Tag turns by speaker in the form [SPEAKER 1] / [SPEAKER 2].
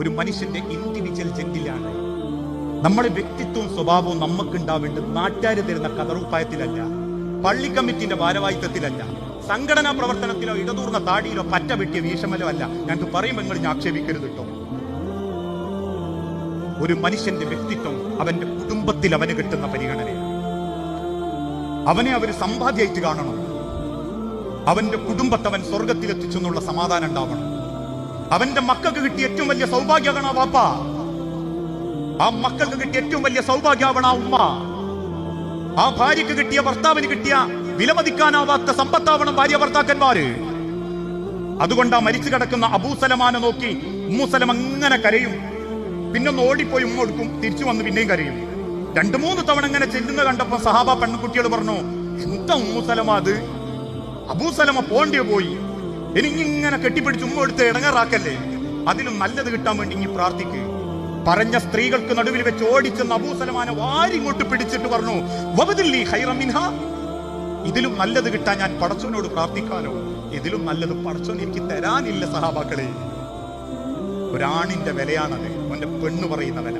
[SPEAKER 1] ഒരു മനുഷ്യന്റെ ഇൻഡിവിജ്വൽ ജെന്റിലാണ് നമ്മുടെ വ്യക്തിത്വവും സ്വഭാവവും നമുക്കുണ്ടാവേണ്ടത് നാട്ടുകാർ തരുന്ന കതറുപ്പായത്തിലല്ല പള്ളി കമ്മിറ്റിന്റെ ഭാരവാഹിത്വത്തിലല്ല സംഘടനാ പ്രവർത്തനത്തിലോ ഇടതൂർന്ന താടിയിലോ പറ്റ വെട്ടിയ വീഷമലോ അല്ല. ഞങ്ങൾക്ക് പറയുമ്പോൾ നിങ്ങൾ ഞാൻ ആക്ഷേപിക്കരുത് കേട്ടോ ഒരു മനുഷ്യന്റെ വ്യക്തിത്വം അവന്റെ കുടുംബത്തിൽ അവന് കിട്ടുന്ന പരിഗണന അവനെ അവർ സമ്പാദ്യമായിട്ട് കാണണം. അവന്റെ കുടുംബത്തെ അവൻ സ്വർഗത്തിലെത്തിച്ചെന്നുള്ള സമാധാനം ഉണ്ടാവണം. അവന്റെ മക്കൾക്ക് കിട്ടിയ ഏറ്റവും വലിയ സൗഭാഗ്യമാണ് ആ വാപ്പ. ആ മക്കൾക്ക് കിട്ടിയ ഏറ്റവും വലിയ സൗഭാഗ്യമാവണ ആ ഉമ്മ. ആ ഭാര്യക്ക് കിട്ടിയ ഭർത്താവിന് കിട്ടിയ വിലമതിക്കാനാവാത്ത സമ്പത്താവണം ഭാര്യ ഭർത്താക്കന്മാര്. അതുകൊണ്ട് ആ മരിച്ചു കിടക്കുന്ന അബൂസലമാനെ നോക്കി ഉമ്മൂസലം അങ്ങനെ കരയും. പിന്നൊന്ന് ഓടിപ്പോയി ഉമ്മ കൊടുക്കും തിരിച്ചു വന്ന് പിന്നെയും കരയും. രണ്ടു മൂന്ന് തവണ ഇങ്ങനെ ചെല്ലുന്ന കണ്ടപ്പോ സഹാബ പെൺകുട്ടികൾ പറഞ്ഞു എന്താ ഉമ്മൂസലമാ അത് അബൂസലമ പോണ്ടിയോ പോയി. ഇനി ഇങ്ങനെ കെട്ടിപ്പിടിച്ച് ഉമ്മ എടുത്ത് ഇടങ്ങാറാക്കല്ലേ? അതിലും നല്ലത് കിട്ടാൻ വേണ്ടി ഇനി പ്രാർത്ഥിക്ക്. പറഞ്ഞ സ്ത്രീകൾക്ക് നടുവിൽ വെച്ച് ഓടിച്ചെന്ന് അബൂസലമാനെ വാരി ഇങ്ങോട്ട് പിടിച്ചിട്ട് പറഞ്ഞു. ഇതിലും നല്ലത് കിട്ടാൻ ഞാൻ പടച്ചോനോട് പ്രാർത്ഥിക്കാനോ ഇതിലും നല്ലത് പടച്ചോൻ എനിക്ക് തരാനില്ല സഹാബാക്കളെ. ഒരാണിന്റെ വിലയാണത് അവന്റെ പെണ്ണ് പറയുന്ന വില.